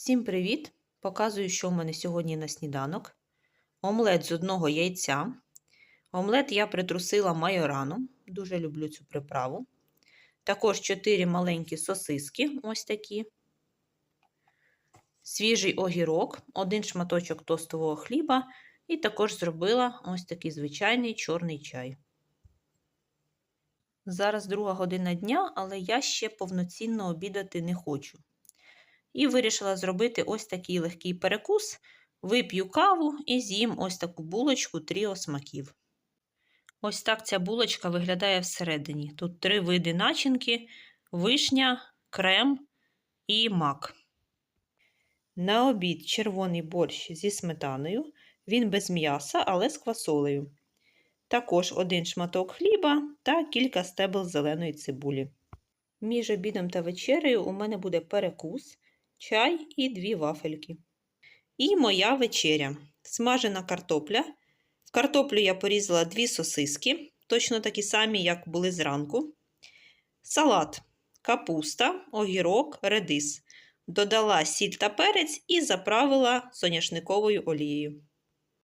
Всім привіт! Показую, що в мене сьогодні на сніданок. Омлет з одного яйця. Омлет я притрусила майораном. Дуже люблю цю приправу. Також 4 маленькі сосиски, ось такі. Свіжий огірок, один шматочок тостового хліба. І також зробила ось такий звичайний чорний чай. Зараз друга година дня, але я ще повноцінно обідати не хочу. І вирішила зробити ось такий легкий перекус. Вип'ю каву і з'їм ось таку булочку тріо смаків. Ось так ця булочка виглядає всередині. Тут три види начинки: вишня, крем і мак. На обід червоний борщ зі сметаною. Він без м'яса, але з квасолею. Також один шматок хліба та кілька стебел зеленої цибулі. Між обідом та вечерею у мене буде перекус чай і дві вафельки. І моя вечеря. Смажена картопля. В картоплю я порізала дві сосиски, точно такі самі, як були зранку. Салат, капуста, огірок, редис. Додала сіль та перець і заправила соняшниковою олією.